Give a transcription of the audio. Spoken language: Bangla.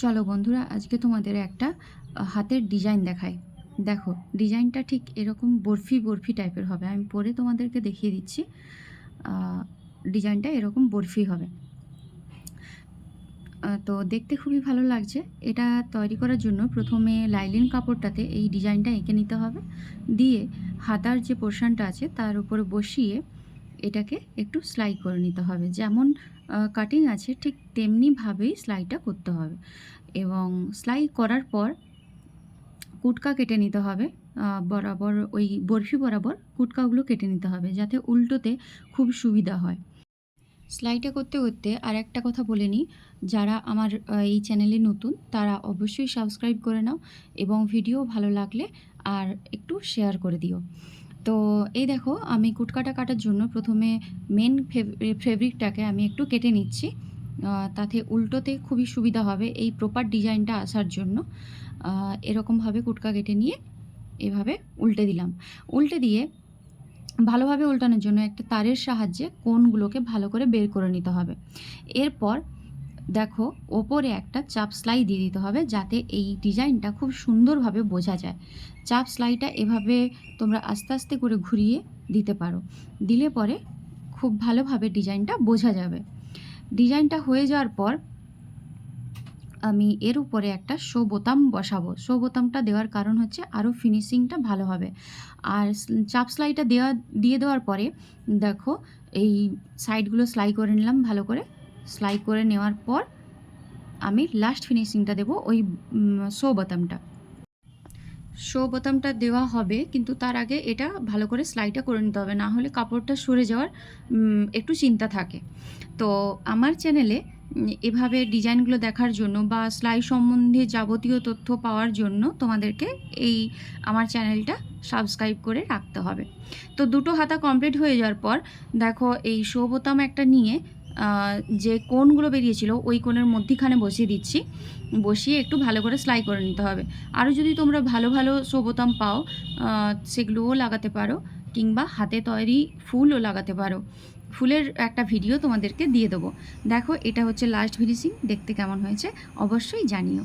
চলো বন্ধুরা, আজকে তোমাদের একটা হাতের ডিজাইন দেখাই। দেখো ডিজাইনটা ঠিক এরকম বরফি বরফি টাইপের হবে। আমি পরে তোমাদেরকে দেখিয়ে দিচ্ছি ডিজাইনটা এরকম বরফি হবে। তো দেখতে খুবই ভালো লাগছে। এটা তৈরি করার জন্য প্রথমে লাইলিন কাপড়টাতে এই ডিজাইনটা এঁকে নিতে হবে। দিয়ে হাতার যে পোর্শনটা আছে, তার উপরে বসিয়ে এটাকে একটু সেলাই করে নিতে হবে। যেমন কাটিং আছে, ঠিক তেমনিভাবেই সেলাইটা করতে হবে। এবং সেলাই করার পর কুটকা কেটে নিতে হবে বরাবর ওই বরফি বরাবর কুটকাগুলো কেটে নিতে হবে, যাতে উল্টোতে খুব সুবিধা হয়। সেলাইটা করতে করতে আর একটা কথা বলে নিই, যারা আমার এই চ্যানেলে নতুন, তারা অবশ্যই সাবস্ক্রাইব করে নাও এবং ভিডিও ভালো লাগলে আর একটু শেয়ার করে দিও। তো এই দেখো, আমি কুটকাটা কাটার জন্য প্রথমে মেন ফেব্রিকটাকে আমি একটু কেটে নিচ্ছি। তাতে উল্টোতে খুবই সুবিধা হবে এই প্রপার ডিজাইনটা আসার জন্য। এরকমভাবে কুটকা কেটে নিয়ে এভাবে উল্টে দিলাম। উল্টে দিয়ে ভালোভাবে উল্টানোর জন্য একটা তারের সাহায্যে কোণগুলোকে ভালো করে বের করে নিতে হবে। এরপর দেখো, ওপরে একটা চাপ সেলাই দিয়ে দিতে হবে যাতে এই ডিজাইনটা খুব সুন্দরভাবে বোঝা যায়। চাপ সেলাইটা এভাবে তোমরা আস্তে আস্তে করে ঘুরিয়ে দিতে পারো। দিলে পরে খুব ভালোভাবে ডিজাইনটা বোঝা যাবে। ডিজাইনটা হয়ে যাওয়ার পর আমি এর উপরে একটা শো বোতাম বসাবো। শো বোতামটা দেওয়ার কারণ হচ্ছে আরও ফিনিশিংটা ভালো হবে। আর চাপ সেলাইটা দেওয়া, দিয়ে দেওয়ার পরে দেখো, এই সাইডগুলো সেলাই করে নিলাম ভালো করে। সেলাই করে নেওয়ার পর আমি লাস্ট ফিনিশিংটা দেবো ওই শো বোতামটা শো বোতামটা দেওয়া হবে, কিন্তু তার আগে এটা ভালো করে সেলাইটা করে নিতে হবে, না হলে কাপড়টা সরে যাওয়ার একটু চিন্তা থাকে। তো আমার চ্যানেলে এভাবে ডিজাইনগুলো দেখার জন্য বা সেলাই সম্বন্ধে যাবতীয় তথ্য পাওয়ার জন্য তোমাদেরকে এই আমার চ্যানেলটা সাবস্ক্রাইব করে রাখতে হবে। তো দুটো হাতা কমপ্লিট হয়ে যাওয়ার পর, দেখো এই শো বোতাম একটা নিয়ে যে কোনগুলো বেরিয়েছিল ওই কোণের মধ্যিখানে বসিয়ে দিচ্ছি। বসিয়ে একটু ভালো করে সেলাই করে নিতে হবে। আরও যদি তোমরা ভালো ভালো শো পাও সেগুলোও লাগাতে পারো কিংবা হাতে তৈরি ফুলও লাগাতে পারো। ফুলের একটা ভিডিও তোমাদেরকে দিয়ে দেবো। দেখো, এটা হচ্ছে লাস্ট ফিনিশিং দেখতে কেমন হয়েছে, অবশ্যই জানিও।